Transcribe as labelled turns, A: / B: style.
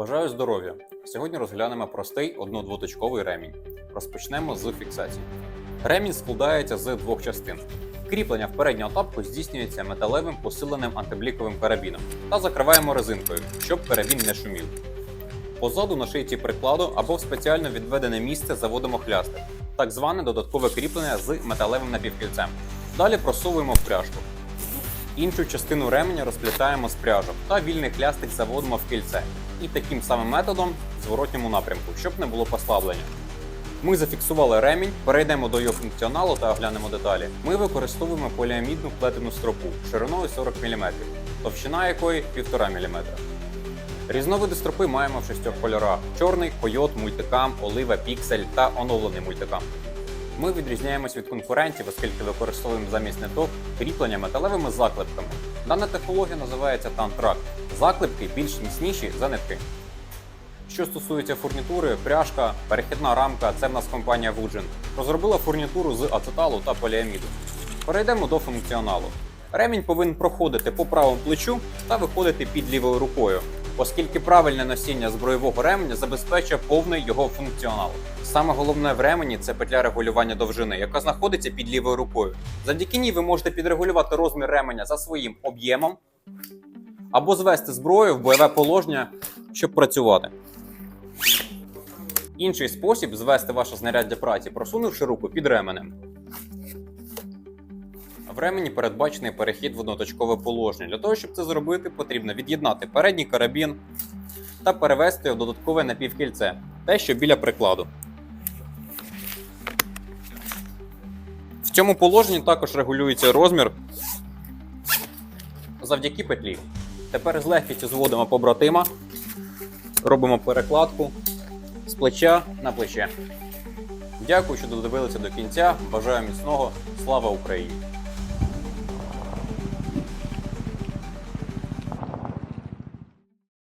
A: Бажаю здоров'я! Сьогодні розглянемо простий одно-двоточковий ремінь. Розпочнемо з фіксації. Ремінь складається з двох частин. Кріплення в передню отапку здійснюється металевим посиленим антибліковим карабіном та закриваємо резинкою, щоб карабін не шумів. Позаду на шийці прикладу або в спеціально відведене місце заводимо хлястик, так зване додаткове кріплення з металевим напівкільцем. Далі просовуємо в пряжку. Іншу частину ременя розплітаємо з пряжок та вільний хлястик заводимо в кільце. І таким самим методом в зворотньому напрямку, щоб не було послаблення. Ми зафіксували ремінь, перейдемо до його функціоналу та оглянемо деталі. Ми використовуємо поліамідну плетену стропу шириною 40 мм, товщина якої 1,5 мм. Різновиди стропи маємо в шістьох кольорах: чорний, койот, мультикам, олива, піксель та оновлений мультикам. Ми відрізняємось від конкурентів, оскільки використовуємо замість ниток кріплення металевими заклепками. Дана технологія називається тантрак. Заклепки більш міцніші за нитки. Що стосується фурнітури, пряжка, перехідна рамка це в нас компанія Woodgen. Розробила фурнітуру з ацеталу та поліаміду. Перейдемо до функціоналу. Ремінь повинен проходити по правому плечу та виходити під лівою рукою, оскільки правильне носіння збройового ременя забезпечує повний його функціонал. Саме головне в ремені це петля регулювання довжини, яка знаходиться під лівою рукою. Завдяки ній ви можете підрегулювати розмір ременя за своїм об'ємом або звести зброю в бойове положення, щоб працювати. Інший спосіб звести ваше знаряддя праці, просунувши руку під ременем. В ремені передбачений перехід в одноточкове положення. Для того, щоб це зробити, потрібно від'єднати передній карабін та перевести його в додаткове напівкільце, те, що біля прикладу. В цьому положенні також регулюється розмір завдяки петлі. Тепер з легкістю зводимо побратима, робимо перекладку з плеча на плече. Дякую, що додивилися до кінця. Бажаю міцного. Слава Україні!